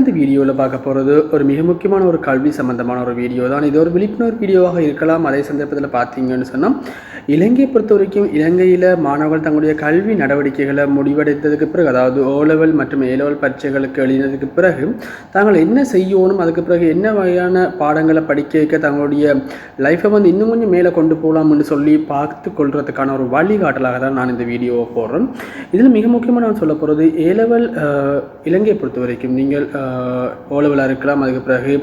இந்த வீடியோவில் பார்க்க போகிறது ஒரு மிக முக்கியமான ஒரு கல்வி சம்பந்தமான ஒரு வீடியோ தான் இது ஒரு விழிப்புணர்வு வீடியோவாக இருக்கலாம். அதே சந்தர்ப்பத்தில் பார்த்தீங்கன்னு சொன்னால் இலங்கையை பொறுத்த வரைக்கும் இலங்கையில் மாணவர்கள் தங்களுடைய கல்வி நடவடிக்கைகளை முடிவெடுத்ததுக்கு பிறகு அதாவது ஓ லெவல் மற்றும் ஏ லெவல் பரீட்சைகளுக்கு எழுதினதுக்கு பிறகு தாங்கள் என்ன செய்யணும் அதுக்கு பிறகு என்ன வகையான பாடங்களை படிக்க வைக்க தங்களுடைய லைஃப்பை வந்து இன்னும் கொஞ்சம் மேலே கொண்டு போகலாம்னு சொல்லி பார்த்து கொள்றதுக்கான ஒரு வழிகாட்டலாக தான் நான் இந்த வீடியோவை போடுறேன். இதில் மிக முக்கியமாக நான் சொல்ல போகிறது ஏ லெவல் இலங்கையை பொறுத்த வரைக்கும் நீங்கள் ஓ லெவலாக இருக்கலாம் அதுக்கு பிறகு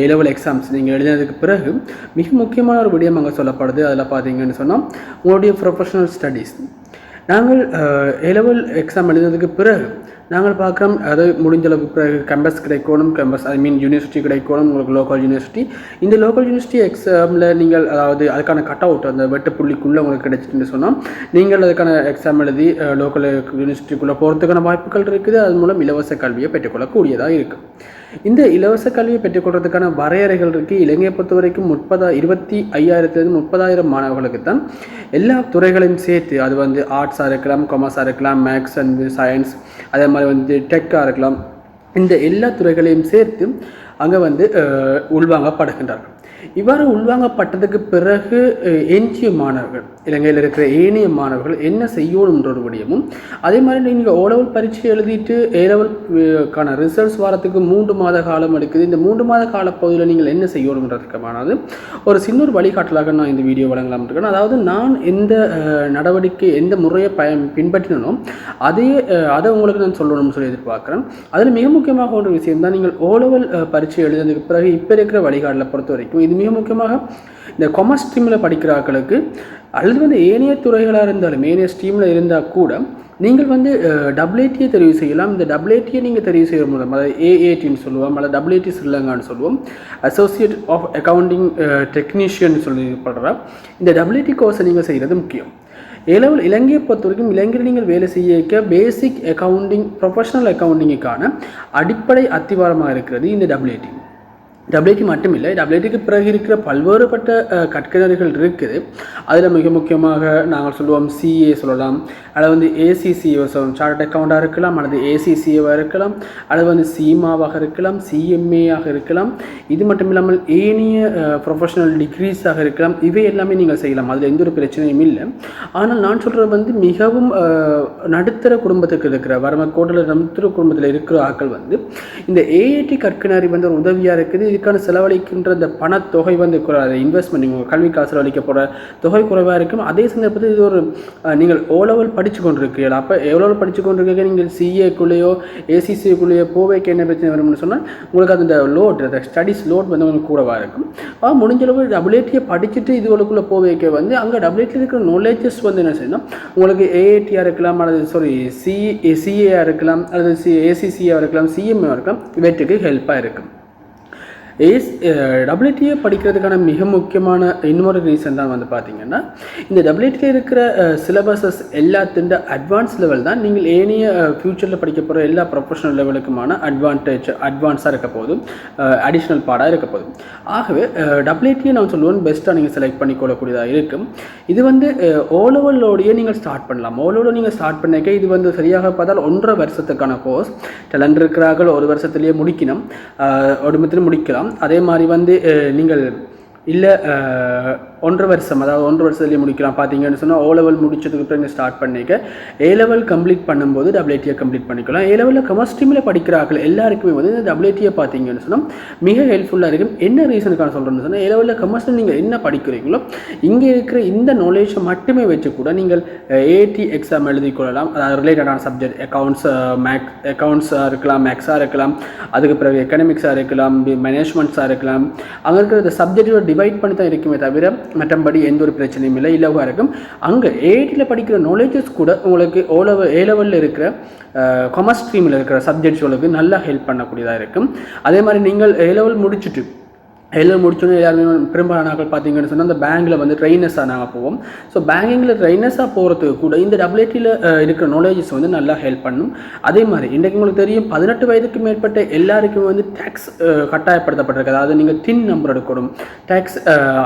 ஏ லெவல் எக்ஸாம்ஸ் நீங்கள் எழுதினதுக்கு பிறகு மிக முக்கியமான ஒரு விடயம் அங்கே சொல்லப்படுது. அதில் பார்த்தீங்கன்னு சொன்னால் உங்களுடைய ப்ரொஃபஷனல் ஸ்டடீஸ் நாங்கள் ஏலெவல் எக்ஸாம் எழுதினதுக்கு பிறகு நாங்கள் பார்க்குறோம் அது முடிஞ்சளவுக்கு கேம்பஸ் கிடைக்கணும் கேம்பஸ் ஐ மீன் யூனிவர்சிட்டி கிடைக்கணும் உங்களுக்கு லோக்கல் யூனிவர்சிட்டி இந்த லோக்கல் யூனிவர்சிட்டி எக்ஸாமில் நீங்கள் அதாவது அதுக்கான கட் அவுட் அந்த வெட்டு புள்ளிக்குள்ளே உங்களுக்கு கிடைச்சிட்டுன்னு சொன்னால் நீங்கள் அதுக்கான எக்ஸாம் எழுதி லோக்கல் யூனிவர்சிட்டிக்குள்ளே போகிறதுக்கான வாய்ப்புகள் இருக்குது. அது மூலம் இலவச கல்வியை பெற்றுக்கொள்ளக்கூடியதாக இருக்குது இந்த இலவச கல்வியை பெற்றுக்கொள்றதுக்கான வரையறைகள் இருக்குது இலங்கையை பொறுத்த வரைக்கும் முப்பதா இருபத்தி ஐயாயிரத்துலேருந்து முப்பதாயிரம் மாணவர்களுக்கு தான் எல்லா துறைகளையும் சேர்த்து அது வந்து ஆர்ட்ஸாக இருக்கலாம் காமர்ஸாக இருக்கலாம் மேக்ஸ் அண்ட் சயின்ஸ் அதே மாதிரி வந்து டெக்காக இருக்கலாம். இந்த எல்லா துறைகளையும் சேர்த்து அங்கே வந்து உள்வாங்கப்படுகின்றார்கள். இவ்வாறு உள்வாங்கப்பட்டதுக்கு பிறகு எஞ்சிய மாணவர்கள் இலங்கையில் இருக்கிற ஏனைய மாணவர்கள் என்ன செய்யணுன்ற ஒரு விடயமும் அதே மாதிரி நீங்கள் ஓ லெவல் பரீட்சை எழுதிட்டு ஏ லெவல்கான ரிசல்ட்ஸ் வரத்துக்கு மூன்று மாத காலம் எடுக்குது. இந்த மூன்று மாத காலப்பகுதியில் நீங்கள் என்ன செய்யணுன்றதுக்கமானது ஒரு சின்ன ஒரு வழிகாட்டலாக நான் இந்த வீடியோ வழங்கலாம் இருக்கேன். அதாவது நான் எந்த நடவடிக்கை எந்த முறையை பய பின்பற்றினோ அதே அதை உங்களுக்கு நான் சொல்லணும்னு சொல்லி எதிர்பார்க்குறேன். அதில் மிக முக்கியமாக ஒரு விஷயம் தான் நீங்கள் ஓ லெவல் பரீட்சை எழுதுனதுக்கு பிறகு இப்போ இருக்கிற வழிகாட்டில் பொறுத்த வரைக்கும் இது மிக முக்கியமாக இந்த கொமர்ஸ் ஸ்ட்ரீமில் படிக்கிறார்களுக்கு அல்லது வந்து ஏனைய துறைகளாக இருந்தாலும் ஏனைய ஸ்ட்ரீமில் இருந்தால் கூட நீங்கள் வந்து டபிள்யூஏடியை தெரிவு செய்யலாம். இந்த டபிள்யூஏடியை நீங்கள் தெரிவு செய்கிற மூலம் அதாவது ஏஏடின்னு சொல்லுவோம் அல்லது டபிள்யூஏடி ஸ்ரீலங்கான்னு சொல்லுவோம் அசோசியேட் ஆஃப் அக்கவுண்டிங் டெக்னீஷியன் சொல்லப்படுற இந்த டபிள்யூஏடி கோர்ஸை நீங்கள் செய்கிறது முக்கியம். ஏலவல் இலங்கையை பொறுத்த வரைக்கும் இலங்கையில் நீங்கள் வேலை செய்ய பேசிக் அக்கவுண்டிங் ப்ரொஃபஷனல் அக்கவுண்டிங்குக்கான அடிப்படை அத்திவாரமாக இருக்கிறது இந்த டபிள்யூடி டபிள்யூடி மட்டும் இல்லை டபிள்யூடிக்கு பிறகு இருக்கிற பல்வேறுபட்ட கற்கிணறுகள் இருக்குது. அதில் மிக முக்கியமாக நாங்கள் சொல்லுவோம் சிஏ சொல்லலாம். அல்லது வந்து ஏசிசிஏ சொல்லலாம். சார்ட் அக்கௌண்ட்டாக இருக்கலாம் அல்லது ஏசிசிஏவாக இருக்கலாம் அல்லது வந்து சீமாவாக இருக்கலாம் சிஎம்ஏயாக இருக்கலாம். இது மட்டும் இல்லாமல் ஏனைய ப்ரொஃபஷனல் டிகிரிஸாக இருக்கலாம். இவை எல்லாமே நீங்கள் செய்யலாம். அதில் எந்த ஒரு பிரச்சனையும் இல்லை. ஆனால் நான் சொல்கிறது வந்து மிகவும் நடுத்தர குடும்பத்துக்கு இருக்கிற வரம கோட்டில் நடுத்தர குடும்பத்தில் இருக்கிற ஆட்கள் வந்து இந்த ஏஐடி கற்கிணறி வந்து ஒரு உதவியாக இருக்குது. இதுக்கான செலவழிக்கின்ற இந்த பணத்தொகை வந்து இன்வெஸ்ட்மெண்ட் நீங்கள் கல்வி காசு செலவழிக்க போகிற தொகை குறைவாக இருக்கும். அதே சந்தர்ப்பத்தில் இது ஒரு நீங்கள் ஓ லெவல் படித்து கொண்டிருக்கிறீர்கள். அப்போ எவ்வளோ படித்து கொண்டிருக்க நீங்கள் சிஏக்குள்ளேயோ ஏசிசிக்குள்ளேயோ போவேக்கு என்ன பிரச்சனை வரும்னு சொன்னால் உங்களுக்கு அந்த லோட் அந்த ஸ்டடிஸ் லோட் வந்து உங்களுக்கு கூடவாக இருக்கும். முடிஞ்ச முடிஞ்சளவு டபுள்ஏடியை படிச்சுட்டு இதுகளுக்குள்ளே போவேக்க வந்து அங்கே டபுள்ஏடியில் இருக்கிற நாலேஜஸ் வந்து என்ன செய்யணும்? உங்களுக்கு ஏஏடியாக இருக்கலாம் அல்லது சாரி சி சிஏயாக இருக்கலாம் அல்லது சி ஏசிசியாக இருக்கலாம் சிஎம்ஏ இருக்கலாம் இவற்றுக்கு ஹெல்ப்பாக இருக்கும். ஏஸ் டபிள்யூடிஏ படிக்கிறதுக்கான மிக முக்கியமான இன்னொரு ரீசன் தான் வந்து பார்த்தீங்கன்னா இந்த டபிள்யூடிஏ இருக்கிற சிலபஸஸ் எல்லாத்துண்ட அட்வான்ஸ் லெவல் தான் நீங்கள் ஏனைய ஃப்யூச்சரில் படிக்க போகிற எல்லா ப்ரொஃபஷனல் லெவலுக்குமான அட்வான்டேஜ் அட்வான்ஸாக இருக்க போதும் அடிஷ்னல் பாடாக இருக்க போதும். ஆகவே டபிள்யூடிஏ நான் சொல்லுவேன் பெஸ்ட்டாக நீங்கள் செலக்ட் பண்ணிக்கொள்ளக்கூடியதாக இருக்கும். இது வந்து ஓலோவலோடையே நீங்கள் ஸ்டார்ட் பண்ணலாம். ஓலோவில் நீங்கள் ஸ்டார்ட் பண்ணிக்க இது வந்து சரியாக பார்த்தால் ஒன்றரை வருஷத்துக்கான கோர்ஸ் டேலண்ட் இருக்கிறார்கள் ஒரு வருஷத்துலேயே முடிக்கணும். ஒடுமத்தில் முடிக்கலாம். அதே மாதிரி வந்து நீங்கள் இல்லை ஒன்றரை வருஷம் அதாவது ஒன்றரை வருஷத்துலேயே முடிக்கலாம். பார்த்தீங்கன்னு சொன்னால் ஓ லெவல் முடிச்சதுக்கு பிறகு ஸ்டார்ட் பண்ணிக்க. ஏ லெவல் கம்ப்ளீட் பண்ணும்போது டபிள்யூடிஏ கம்ப்ளீட் பண்ணிக்கலாம். ஏ லெவலில் கமர்ஸ் ஸ்ட்ரீமில் படிக்கிறார்கள் எல்லாருக்குமே வந்து இந்த டபிள்யூடிஏ பார்த்தீங்கன்னு சொன்னால் மிக ஹெல்ப்ஃபுல்லாக இருக்கும். என்ன ரீசனுக்கான சொல்கிறேன்னு சொன்னால் ஏ லெவலில் கமர்ஸில் நீங்கள் என்ன படிக்கிறீங்களோ இங்கே இருக்கிற இந்த நாலேஜை மட்டுமே வச்சு கூட நீங்கள் ஏடி எக்ஸாம் எழுதி கொள்ளலாம். அதாவது ரிலேட்டடான சப்ஜெக்ட் அக்கௌண்ட்ஸ் மேக்ஸ் அக்கௌண்ட்ஸாக இருக்கலாம் மேக்ஸாக இருக்கலாம். அதுக்கு பிறகு எக்கனாமிக்ஸாக இருக்கலாம் மேனேஜ்மெண்ட்ஸாக இருக்கலாம். அங்கே இருக்கிற சப்ஜெக்டோட டிவைட் பண்ணி தான் இருக்குமே தவிர மற்றபடி எந்த ஒரு பிரச்சனையும் இல்லை இலவாக இருக்கும். அங்கே எயிட்டில் படிக்கிற நாலேஜஸ் கூட உங்களுக்கு ஓ லெவல் ஏ லெவலில் இருக்கிற காமர்ஸ் ஸ்ட்ரீமில் இருக்கிற சப்ஜெக்ட்ஸ் உங்களுக்கு நல்லா ஹெல்ப் பண்ணக்கூடியதாக இருக்கும். அதே மாதிரி நீங்கள் ஏ லெவல் முடிச்சுட்டு எல்லாம் முடிச்சோன்னே எல்லாருமே பெரும்பாலான நாட்கள் பார்த்தீங்கன்னு சொன்னால் அந்த பேங்கில் வந்து ட்ரைனஸாக நாங்கள் போவோம். ஸோ பேங்கிங்கில் ட்ரைனஸாக போகிறதுக்கு கூட இந்த டபிள்யூடியில் இருக்கிற நாலேஜஸ் வந்து நல்லா ஹெல்ப் பண்ணும். அதே மாதிரி இன்றைக்கு உங்களுக்கு தெரியும் பதினெட்டு வயதுக்கு மேற்பட்ட எல்லாருக்கும் வந்து டேக்ஸ் கட்டாயப்படுத்தப்பட்டிருக்கு. அதாவது நீங்கள் டின் நம்பர் எடுக்கணும் டேக்ஸ்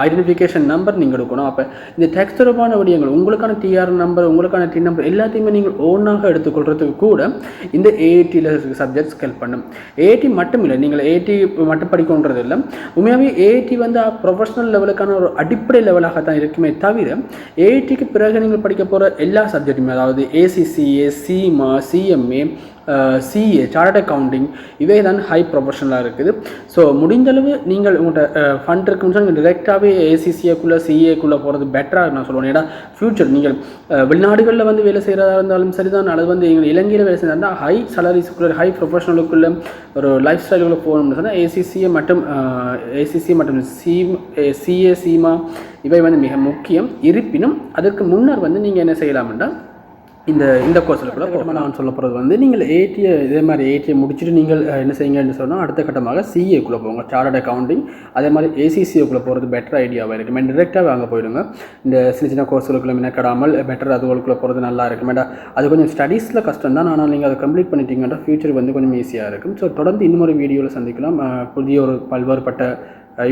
ஐடென்டிஃபிகேஷன் நம்பர் நீங்கள் எடுக்கணும். அப்போ இந்த டேக்ஸ் தொடர்பான விடயங்கள் உங்களுக்கான டிஆர் நம்பர் உங்களுக்கான டின் நம்பர் எல்லாத்தையுமே நீங்கள் ஓனாக எடுத்துக்கொள்றதுக்கு கூட இந்த ஏஐடியில் சப்ஜெக்ட்ஸ் ஹெல்ப் பண்ணும். ஏஐடி மட்டும் இல்லை நீங்கள் ஏஐடி மட்டும் படிக்கணுன்றது இல்லை. உண்மையாகவே ஏஐடி வந்து ப்ரொஃபஷனல் லெவலுக்கான ஒரு அடிப்படை லெவலாக தான் இருக்குமே தவிர ஏஐடிக்கு பிறகு நீங்கள் படிக்க போகிற எல்லா சப்ஜெக்ட்டுமே அதாவது ACCA CIMA CMA CA chart accounting இவை தான் ஹை ப்ரொஃபஷனலாக இருக்குது. ஸோ முடிஞ்சளவு நீங்கள் உங்கள்கிட்ட ஃபண்ட் இருக்குன்னு சொன்னால் டிரெக்டாகவே ஏசிசிஏக்குள்ளே சிஏக்குள்ளே போகிறது பெட்டராக நான் சொல்லுவேன். ஏன்னா ஃப்யூச்சர் நீங்கள் வெளிநாடுகளில் வந்து வேலை செய்கிறதா இருந்தாலும் சரிதான். அல்லது வந்து எங்கள் இலங்கையில் வேலை செய்கிறதா இருந்தால் ஹை சேலரிஸுக்குள்ளே ஹை ப்ரொஃபஷனலுக்குள்ளே ஒரு லைஃப் ஸ்டைலுக்குள்ள போகணும்னு சொன்னால் ஏசிசிஏ மற்றும் ஏசிசி மற்றும் சி சிஏ சீமா இவை வந்து மிக முக்கியம். இருப்பினும் அதற்கு முன்னர் வந்து நீங்கள் என்ன செய்யலாம்னா இந்த இந்த கோர்ஸில் கூட போகலாம். நான் சொல்ல போகிறது வந்து நீங்கள் ஏடிஏ இதே மாதிரி ஏடிஏ முடிச்சுட்டு நீங்கள் என்ன செய்யுங்கன்னு சொன்னால் அடுத்த கட்டமாக சிஏக்குள்ளே போங்க. சார்ட் அக்கௌண்டிங் அதே மாதிரி ஏசிசிஏக்குள்ளே போகிறது பெட்டர் ஐடியாவாக இருக்கும். மேம் டிரெக்டாக அங்கே போயிடுங்க. இந்த சின்ன சின்ன கோர்ஸுகளுக்குள்ள மினக்கடாமல் பெட்டர் அதுகளுக்குள்ளே போகிறது நல்லா இருக்கும். ஏன்டா அது கொஞ்சம் ஸ்டடீஸில் கஷ்டம் தான் ஆனால் நீங்கள் அதை கம்ப்ளீட் பண்ணிட்டீங்கன்னா ஃபியூச்சர் வந்து கொஞ்சம் ஈஸியாக இருக்கும். ஸோ தொடர்ந்து இன்னொரு வீடியோவில் சந்திக்கலாம். புதிய ஒரு பல்வேறுபட்ட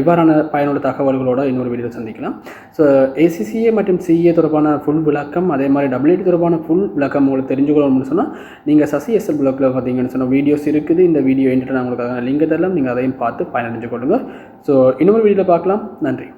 இவ்வாறான பயனுள்ள தகவல்களோட இன்னொரு வீடியோ சந்திக்கலாம். ஸோ ஏசிசிஏ மற்றும் சிஏ தொடர்பான ஃபுல் விளக்கம் அதே மாதிரி டபிள்யூடி தொடர்பான ஃபுல் விளக்கம் உங்களுக்கு தெரிஞ்சுக்கணும்னு சொன்னால் நீங்கள் சசி எஸ்எல் பிளாக்ல பார்த்தீங்கன்னு சொன்னால் வீடியோஸ் இருக்குது. இந்த வீடியோ என்கிட்ட நான் உங்களுக்கு லிங்க் தரலாம். நீங்கள் அதையும் பார்த்து பயனடைஞ்சு கொள்ளுங்கள் ஸோ இன்னொரு வீடியோவில் பார்க்கலாம். நன்றி.